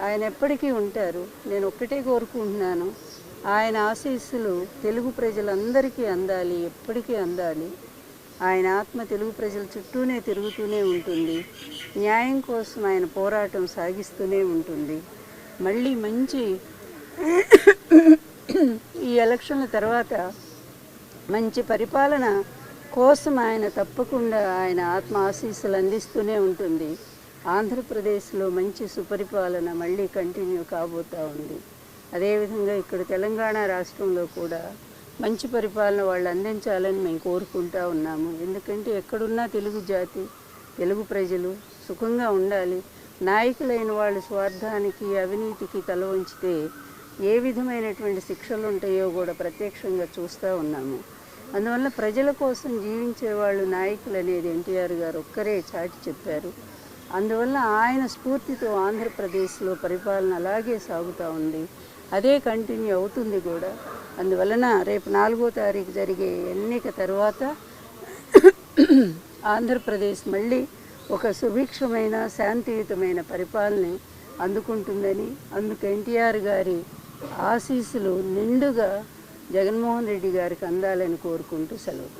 ఆయన ఎప్పటికీ ఉంటారు. నేను ఒక్కటే కోరుకుంటున్నాను. ఆయన ఆశీస్సులు తెలుగు ప్రజలందరికీ అందాలి ఎప్పటికీ అందాలి. ఆయన ఆత్మ తెలుగు ప్రజల చుట్టూనే తిరుగుతూనే ఉంటుంది. న్యాయం కోసం ఆయన పోరాటం సాగిస్తూనే ఉంటుంది. మళ్ళీ మంచి ఈ ఎలక్షన్ల తర్వాత మంచి పరిపాలన కోసం ఆయన తప్పకుండా ఆయన ఆత్మ ఆశీస్సులు అందిస్తూనే ఉంటుంది. ఆంధ్రప్రదేశ్లో మంచి సుపరిపాలన మళ్ళీ కంటిన్యూ కాబోతూ ఉంది. అదేవిధంగా ఇక్కడ తెలంగాణ రాష్ట్రంలో కూడా మంచి పరిపాలన వాళ్ళు అందించాలని మేము కోరుకుంటా ఉన్నాము. ఎందుకంటే ఎక్కడున్నా తెలుగు జాతి తెలుగు ప్రజలు సుఖంగా ఉండాలి. నాయకులైన వాళ్ళు స్వార్థానికి అవినీతికి తల ఉంచితే ఏ విధమైనటువంటి శిక్షలు ఉంటాయో కూడా ప్రత్యక్షంగా చూస్తూ ఉన్నాము. అందువల్ల ప్రజల కోసం జీవించే వాళ్ళు నాయకులు అనేది ఎన్టీఆర్ గారు ఒక్కరే చాటి చెప్పారు. అందువల్ల ఆయన స్ఫూర్తితో ఆంధ్రప్రదేశ్లో పరిపాలన అలాగే సాగుతూ ఉంది. అదే కంటిన్యూ అవుతుంది కూడా. అందువలన రేపు నాలుగో తారీఖు జరిగే ఎన్నిక తర్వాత ఆంధ్రప్రదేశ్ మళ్ళీ ఒక సుభిక్షమైన శాంతియుతమైన పరిపాలన అందుకుంటుందని అందుకు ఎన్టీఆర్ గారి ఆశీస్సులు నిండుగా జగన్మోహన్ రెడ్డి గారికి అందాలని కోరుకుంటూ సెలవు